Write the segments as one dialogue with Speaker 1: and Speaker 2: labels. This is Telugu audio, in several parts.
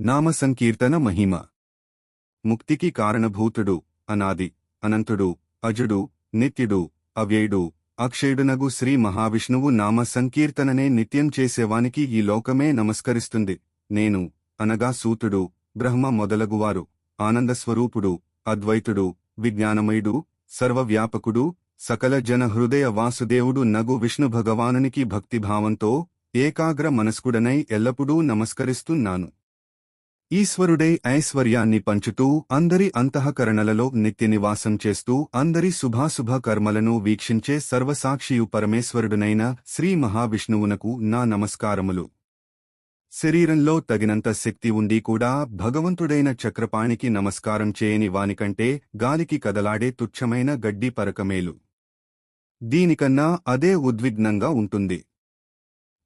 Speaker 1: నామ సంకీర్తన మహిమ. ముక్తికి కారణభూతుడు అనాది అనంతుడు అజుడు నిత్యుడు అవ్యయుడు అక్షయుడునగు శ్రీ మహావిష్ణువు నామ సంకీర్తననే నిత్యం చేసేవానికి ఈ లోకమే నమస్కరిస్తుంది. నేను అనగా సూతుడు బ్రహ్మ మొదలగువారు ఆనందస్వరూపుడు అద్వైతుడు విజ్ఞానమయుడు సర్వవ్యాపకుడు సకల జన హృదయ వాసుదేవుడు నగు విష్ణు భగవానునికి భక్తిభావంతో ఏకాగ్ర మనస్కుడనై ఎల్లప్పుడూ నమస్కరిస్తున్నాను. ఈశ్వరుడై ఐశ్వర్యాన్ని పంచుతూ అందరి అంతఃకరణలలో నిత్య నివాసం చేస్తూ అందరి శుభాశుభ కర్మలను వీక్షించే సర్వసాక్షియు పరమేశ్వరుడునైన శ్రీ మహావిష్ణువునకు నా నమస్కారములు. శరీరంలో తగినంత శక్తి ఉండి కూడా భగవంతుడైన చక్రపాణికి నమస్కారం చేయని వానికంటే గాలికి కదలాడే తుచ్చమైన గడ్డి పరకమేలు. దీనికన్నా అదే ఉద్విగ్నంగా ఉంటుంది.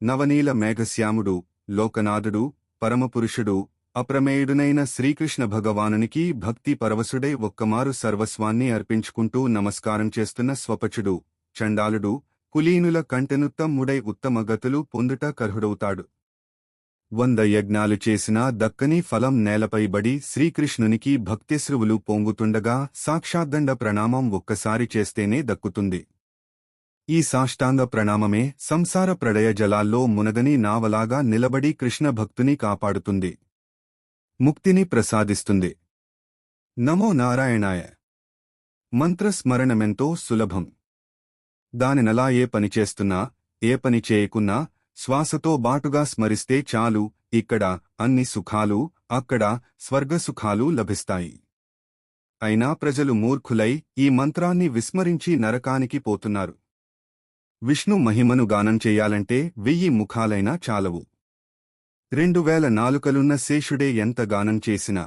Speaker 1: నవనీల మేఘశ్యాముడు లోకనాథుడు పరమపురుషుడు అప్రమేయుడునైన శ్రీకృష్ణ భగవానునికి భక్తి పరవశుడై ఒక్కమారు సర్వస్వాన్ని అర్పించుకుంటూ నమస్కారం చేస్తున్న స్వపచుడు చండాలుడు కులీనుల కంటెనుత్తమ్ముడై ఉత్తమగతులు పొందుట కర్హుడవుతాడు. వంద యజ్ఞాలు చేసినా దక్కని ఫలం నేలపై బడి శ్రీకృష్ణునికి భక్తిశ్రువులు పొంగుతుండగా సాక్షాద్దండ ప్రణామం ఒక్కసారి చేస్తేనే దక్కుతుంది. ఈ సాష్టాంగ ప్రణామమే సంసార ప్రళయ జలాల్లో మునగని నావలాగా నిలబడి కృష్ణ భక్తుని కాపాడుతుంది. ముక్తిని ప్రసాదిస్తుంది. నమో నారాయణాయ. మంత్రస్మరణమెంతో సులభం. దానినలా ఏ పని చేస్తున్నా ఏ పని చేయకున్నా శ్వాసతో బాటుగా స్మరిస్తే చాలు ఇక్కడ అన్ని సుఖాలు అక్కడ స్వర్గసుఖాలు లభిస్తాయి. అయినా ప్రజలు మూర్ఖులై ఈ మంత్రాన్ని విస్మరించి నరకానికి పోతున్నారు. విష్ణు మహిమను గానం చెయ్యాలంటే వెయ్యి ముఖాలైనా చాలవు. రెండు వేల నాలుకలున్న శేషుడే ఎంత గానం చేసినా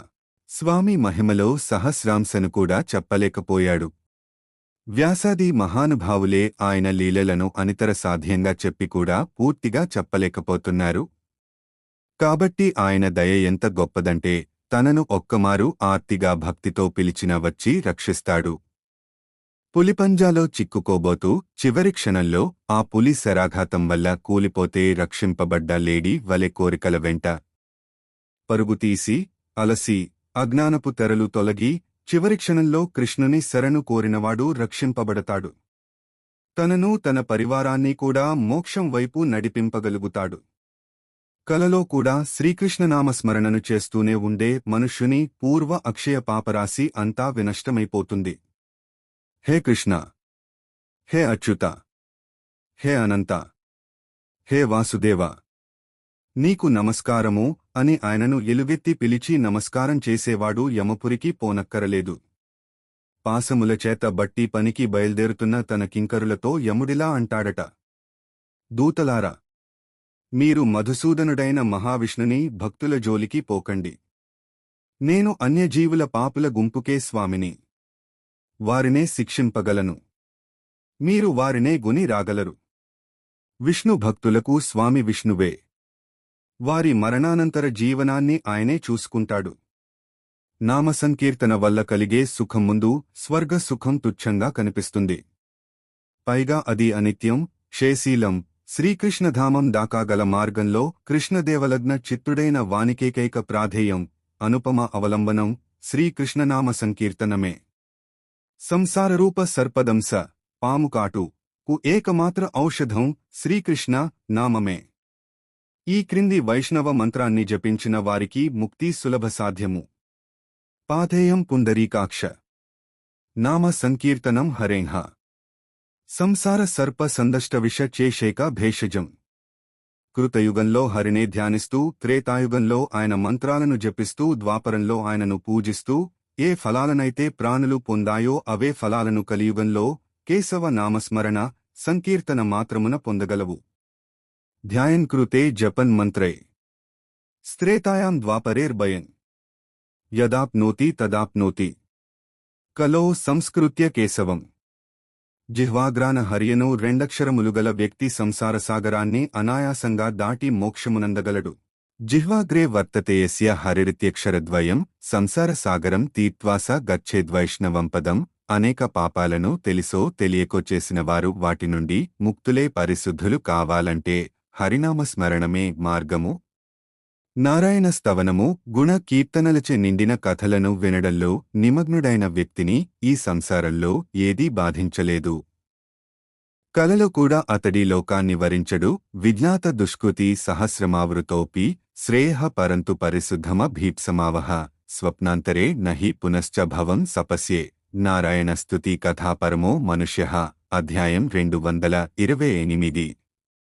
Speaker 1: స్వామి మహిమలో సహస్రాంశను కూడా చెప్పలేకపోయాడు. వ్యాసాది మహానుభావులే ఆయన లీలలను అనితర సాధ్యంగా చెప్పి కూడా పూర్తిగా చెప్పలేకపోతున్నారు. కాబట్టి ఆయన దయ ఎంత గొప్పదంటే తనను ఒక్కమారు ఆర్తిగా భక్తితో పిలిచిన వచ్చి రక్షిస్తాడు. పులిపంజాలో చిక్కుకోబోతూ చివరి క్షణంలో ఆ పులి శరాఘాతం వల్ల కూలిపోతే రక్షింపబడ్డ లేడీ వలె కోరికల వెంట పరుగుతీసి అలసి అజ్ఞానపు తెరలు తొలగి చివరి క్షణంలో కృష్ణుని శరణు కోరినవాడు రక్షింపబడతాడు. తనను తన పరివారాన్ని కూడా మోక్షం వైపు నడిపింపగలుగుతాడు. కలలో కూడా శ్రీకృష్ణనామస్మరణను చేస్తూనే ఉండే మనుష్యుని పూర్వ అక్షయ పాపరాశి అంతా వినష్టమైపోతుంది. హే కృష్ణ. హే అచ్యుత. హే అనంత. హే వాసుదేవ. నీకు నమస్కారము అని ఆయనను ఎలుగెత్తి పిలిచి నమస్కారం చేసేవాడు యమపురికి పోనక్కరలేదు. పాసముల చేత బట్టి పనికి బయల్దేరుతున్న తన కింకరులతో యముడిలా అంటాడట. దూతలారా మీరు మధుసూదనుడైన మహావిష్ణుని భక్తుల జోలికి పోకండి. నేను అన్యజీవుల పాపుల గుంపుకే స్వామిని. వారినే శిక్షింపగలను. మీరు వారినే గుని రాగలరు. విష్ణు భక్తులకు స్వామి విష్ణువే. వారి మరణానంతర జీవనాన్ని ఆయనే చూసుకుంటాడు. నామసంకీర్తన వల్ల కలిగే సుఖం ముందు స్వర్గ సుఖం తుచ్చంగా కనిపిస్తుంది. పైగా అది అనిత్యం శేశీలం శ్రీకృష్ణధామం దాకాగల మార్గంలో కృష్ణదేవలగ్న చిత్తుడైన వానికేకైక ప్రాధేయం అనుపమ అవలంబనం శ్రీకృష్ణనామ సంకీర్తనమే సంసారరూప సర్పదంస పాముకాటు కు ఏకమాత్ర ఔషధం శ్రీకృష్ణ నామమే. ఈ క్రింది వైష్ణవ మంత్రాన్ని జపించిన వారికి ముక్తి సులభ సాధ్యము. పాథేయం పుండరీకాక్ష. నామ సంకీర్తనం హరేంహ. సంసార సర్ప సందష్ట విష చేషేక భేషజం. కృతయుగంలో హరినే ధ్యానిస్తూ త్రేతాయుగంలో ఆయన మంత్రాలను జపిస్తూ ద్వాపరంలో ఆయనను పూజిస్తూ ఏ ఫలాలనైతే ప్రాణులు పొందాయో అవే ఫలాలను కలియుగంలో కేశవ నామస్మరణ సంకీర్తన మాత్రమున పొందగలవు. ధ్యాయన్ కృతే జపన్ మంత్రే. స్త్రేతాయాం ద్వాపరేర్భయన్ యదాప్నోతి తదాప్నోతి. కలో సంస్కృత్య కేశవం. జిహ్వాగ్రాన హరియను రెండక్షరములుగల వ్యక్తి సంసార సాగరాన్ని అనాయాసంగా దాటి మోక్షమునందగలడు. జిహ్వాగ్రే వర్తతే యస్య హరిరిత్యక్షరద్వయం సంసార సాగరం తీత్వాస గచ్చేద్వైష్ణవం పదం అనేక పాపాలను తెలిసో తెలియకో చేసిన వారు వాటి నుండి ముక్తులే పరిశుద్ధులు కావాలంటే హరినామస్మరణమే మార్గము. నారాయణ స్తవనము గుణ కీర్తనలచే నిండిన కథలను వినడంలో నిమగ్నుడైన వ్యక్తిని ఈ సంసారంలో ఏదీ బాధించలేదు. కలలో కూడా అతడి లోకాన్ని వరించడు విజ్ఞాత దుష్కృతి సహస్రమావృతోపి శ్రేయ పరంతు పరిశుద్ధమ భీప్సమావహ. స్వప్నాంతరే నహి పునశ్చ భవం సపస్యే. నారాయణ కథాపరమో మనుష్య. అధ్యాయం రెండు వందల ఇరవై ఎనిమిది.